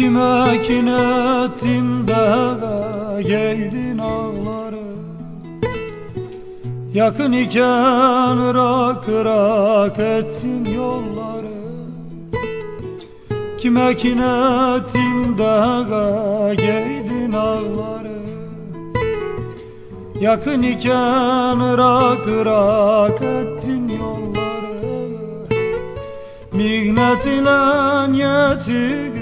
Kime kin ettin de geydin ağları Yakın iken rak rak ettin yolları. Kime kin ettin de geydin ağları Yakın iken rak rak ettin yolları. Mihnet ile yetirdiğim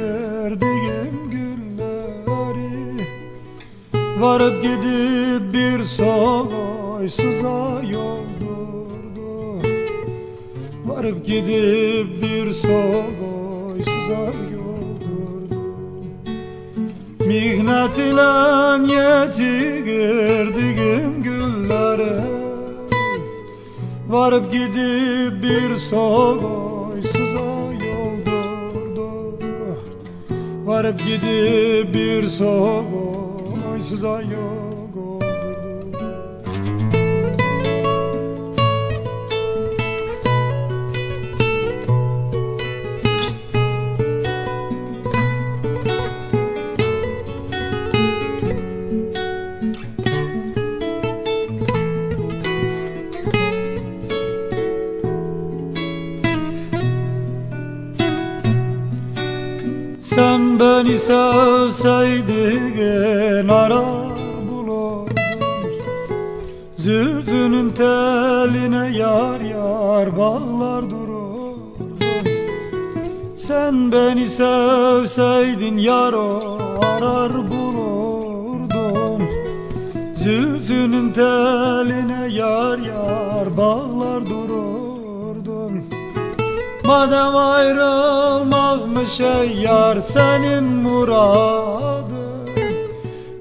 Varıp gidip bir soysuza yoldurdu Varıp gidip bir soysuza yoldurdu Mihnet ile yetirdiğim gülleri Varıp gidip bir soysuza yoldurduk Varıp gidip bir soysuza yoldurduk Sen beni sevseydin arar bulurdun Zülfünün teline yar yar bağlar dururdun Sen beni sevseydin yar o arar bulurdun Madem ayrılmakmış ey senin muradın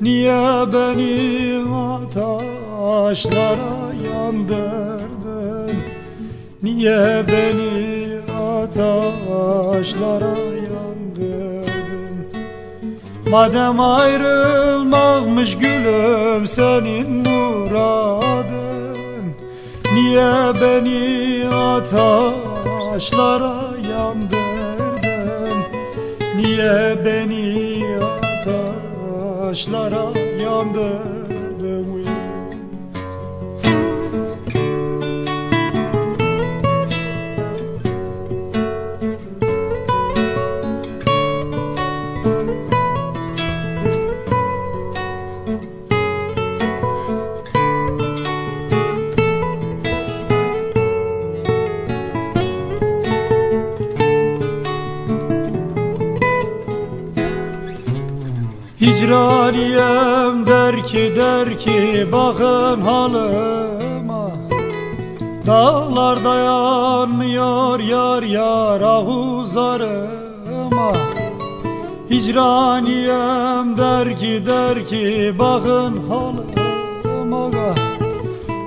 Niye beni ataşlara yandırdın? Niye beni ataşlara yandırdın? Madem ayrılmakmış gülüm senin muradın Niye beni ataşlara yandırdın? Niye beni ataşlara yandırdın Hicraniyem der ki der ki bakın halıma Dağlar dayanmıyor yar yar ahuzarıma Hicraniyem der ki der ki bakın halıma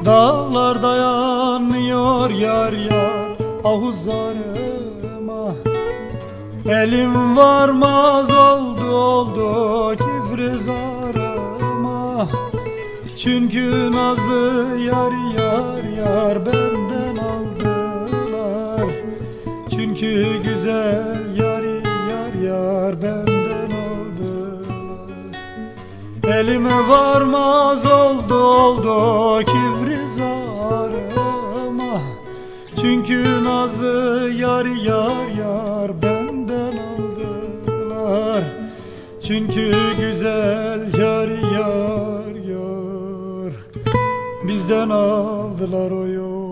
Dağlar dayanmıyor yar yar ahuzarıma Elim varmaz oldu oldu kifrizarıma Çünkü nazlı yar yar yar benden aldılar. Çünkü güzel yar yar yar benden aldılar. Elime varmaz oldu oldu kifrizarıma Çünkü nazlı yar yar yar benden Çünkü güzel yar yar yar. Bizden aldılar o yol